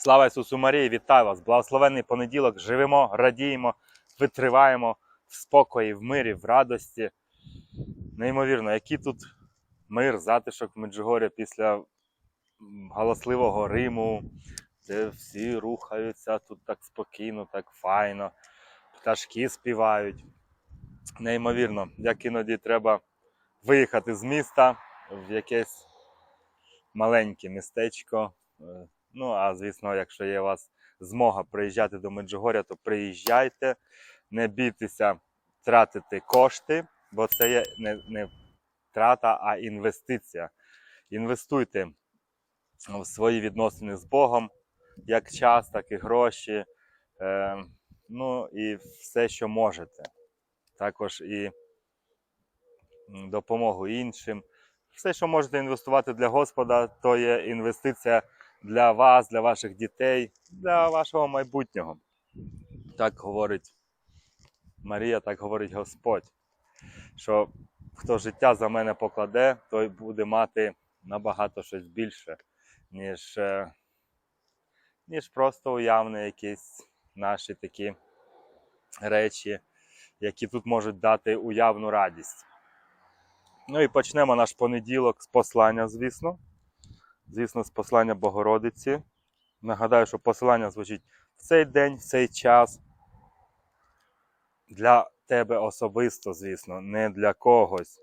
Слава Ісусу Марії, вітаю вас! Благословенний понеділок. Живемо, радіємо, витриваємо в спокої, в мирі, в радості. Неймовірно, який тут мир, затишок в Меджугорі після галасливого Риму, де всі рухаються тут так спокійно, так файно, пташки співають. Неймовірно, як іноді треба виїхати з міста в якесь маленьке містечко. Ну, а звісно, якщо є у вас змога приїжджати до Меджугоря, то приїжджайте, не бійтеся тратити кошти, бо це є не, не трата, а інвестиція. Інвестуйте в свої відносини з Богом, як час, так і гроші. Е, ну і все, що можете. Також і допомогу іншим. Все, що можете інвестувати для Господа, то є інвестиція для вас, для ваших дітей, для вашого майбутнього. Так говорить Марія, так говорить Господь, що хто життя за мене покладе, той буде мати набагато щось більше, ніж, е, ніж просто уявні якісь наші такі речі, які тут можуть дати уявну радість. Ну і почнемо наш понеділок з послання, звісно. Звісно, з послання Богородиці. Нагадаю, що посилання звучить в цей день, в цей час. Для тебе особисто, звісно, не для когось.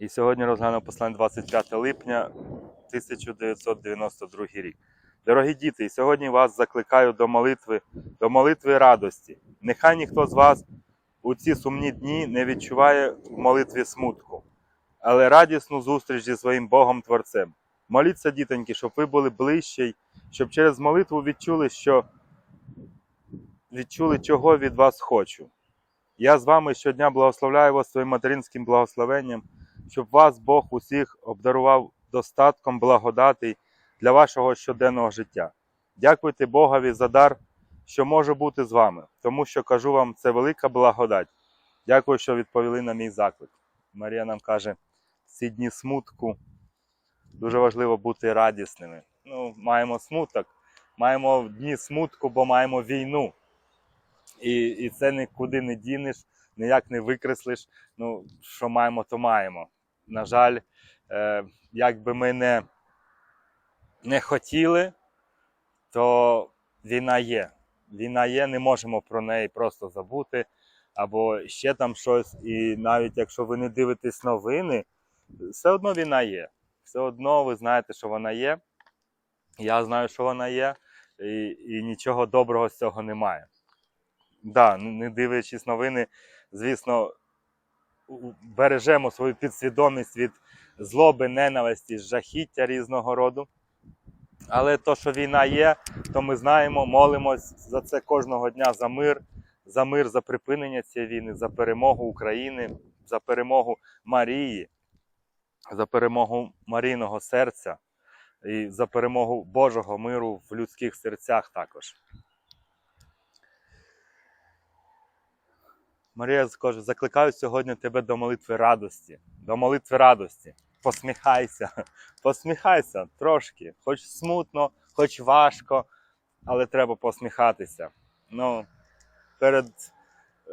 І сьогодні розглянемо послання 25 липня 1992 рік. Дорогі діти, і сьогодні вас закликаю до молитви, до молитви радості. Нехай ніхто з вас у ці сумні дні не відчуває в молитві смутку, але радісну зустріч зі своїм Богом Творцем. Моліться, дітоньки, щоб ви були ближче, щоб через молитву відчули, що відчули, чого від вас хочу. Я з вами щодня благословляю вас своїм материнським благословенням, щоб вас Бог усіх обдарував достатком благодати для вашого щоденного життя. Дякуйте Богові за дар, що може бути з вами, тому що кажу вам, це велика благодать. Дякую, що відповіли на мій заклик. Марія нам каже, ці дні смутку дуже важливо бути радісними. Ну, маємо смуток, маємо дні смутку, бо маємо війну. І, і це нікуди не дінеш, ніяк не викреслиш. Ну, що маємо, то маємо. На жаль, е, як би ми не, не хотіли, то війна є. Війна є, не можемо про неї просто забути. Або ще там щось. І навіть якщо ви не дивитесь новини, все одно війна є. Все одно ви знаєте, що вона є. Я знаю, що вона є, і, і нічого доброго з цього немає. Да, не дивлячись новини, звісно, бережемо свою підсвідомість від злоби, ненависті, жахіття різного роду. Але то, що війна є, то ми знаємо, молимось за це кожного дня за мир, за мир, за припинення цієї війни, за перемогу України, за перемогу Марії, за перемогу Марійного серця і за перемогу Божого миру в людських серцях також. Марія каже, закликаю сьогодні тебе до молитви радості, до молитви радості. Посміхайся, посміхайся трошки, хоч смутно, хоч важко, але треба посміхатися. Ну, перед,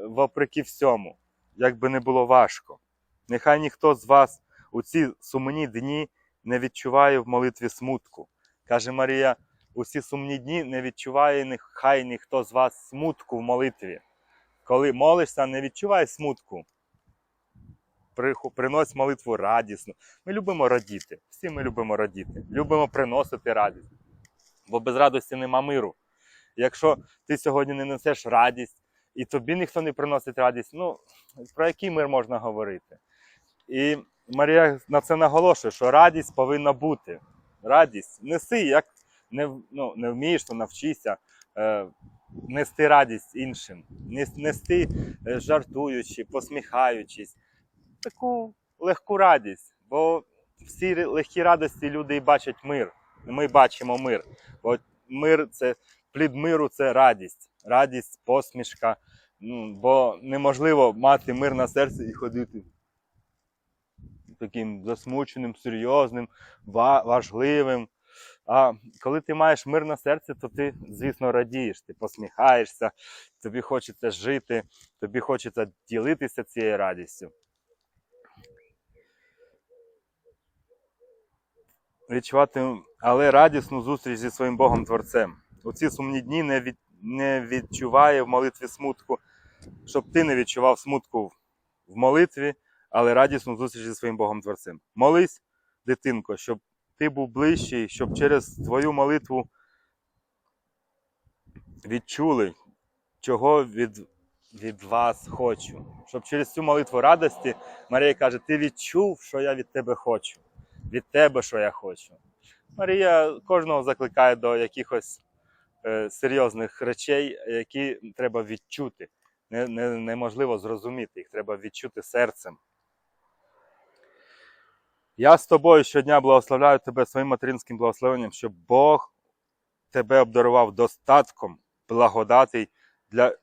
вопреки всьому, як би не було важко. Нехай ніхто з вас у ці сумні дні не відчуває в молитві смутку. Каже Марія, у ці сумні дні не відчуває нехай ніхто з вас смутку в молитві. Коли молишся, не відчувай смутку. Принось молитву радісно. Ми любимо радіти. Всі ми любимо радіти. Любимо приносити радість. Бо без радості нема миру. Якщо ти сьогодні не несеш радість, і тобі ніхто не приносить радість, ну про який мир можна говорити? І Марія на це наголошує, що радість повинна бути. Радість неси, як не, ну, не вмієш, то навчися е, нести радість іншим, Нес- нести е, жартуючи, посміхаючись, таку легку радість. Бо всі легкі радості люди і бачать мир. Ми бачимо мир. Бо мир це плід миру це радість, радість, посмішка. Ну, бо неможливо мати мир на серці і ходити таким засмученим, серйозним, важливим. А коли ти маєш мир на серці, то ти, звісно, радієш, ти посміхаєшся, тобі хочеться жити, тобі хочеться ділитися цією радістю. Відчувати, але радісну зустріч зі своїм Богом Творцем. У ці сумні дні не, від, не відчуває в молитві смутку, щоб ти не відчував смутку в молитві, але радісну зустріч зі своїм Богом Творцем. Молись, дитинко, щоб ти був ближчий, щоб через твою молитву відчули, чого від, від вас хочу. Щоб через цю молитву радості Марія каже: Ти відчув, що я від тебе хочу, від тебе, що я хочу. Марія кожного закликає до якихось е, серйозних речей, які треба відчути. Не, не, неможливо зрозуміти, їх треба відчути серцем. Я з тобою щодня благословляю тебе своїм материнським благословенням, щоб Бог тебе обдарував достатком благодаті для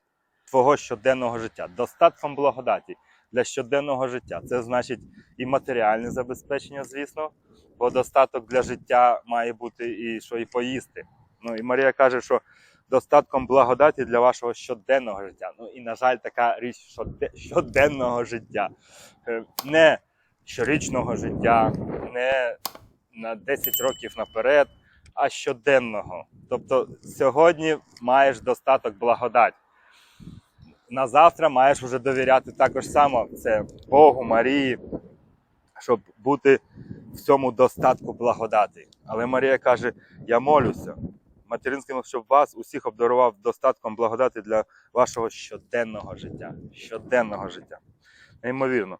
твого щоденного життя. Достатком благодаті для щоденного життя. Це значить і матеріальне забезпечення, звісно, бо достаток для життя має бути і що і поїсти. Ну і Марія каже, що достатком благодаті для вашого щоденного життя. Ну і, на жаль, така річ щоденного життя. Е, Не щорічного життя, не на 10 років наперед, а щоденного. Тобто сьогодні маєш достаток благодать. На завтра маєш вже довіряти також само це Богу, Марії, щоб бути в цьому достатку благодаті. Але Марія каже: Я молюся материнським, щоб вас усіх обдарував достатком благодаті для вашого щоденного життя. Щоденного життя. Неймовірно.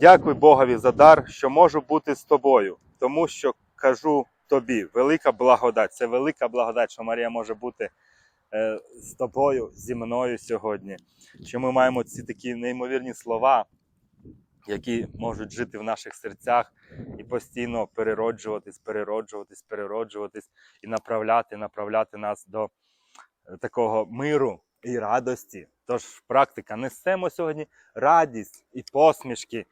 Дякую Богові за дар, що можу бути з тобою, тому що кажу тобі, велика благодать. Це велика благодать, що Марія може бути е, з тобою, зі мною сьогодні. Що ми маємо ці такі неймовірні слова, які можуть жити в наших серцях і постійно перероджуватись, перероджуватись, перероджуватись і направляти, направляти нас до е, такого миру і радості. Тож, практика, несемо сьогодні радість і посмішки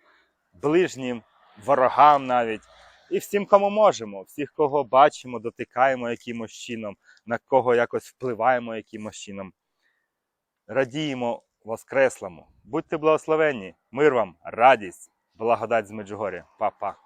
ближнім, ворогам навіть, і всім, кому можемо, всіх, кого бачимо, дотикаємо якимось чином, на кого якось впливаємо якимось чином. Радіємо Воскреслому. Будьте благословенні, мир вам, радість, благодать з Меджугорі. Па-па.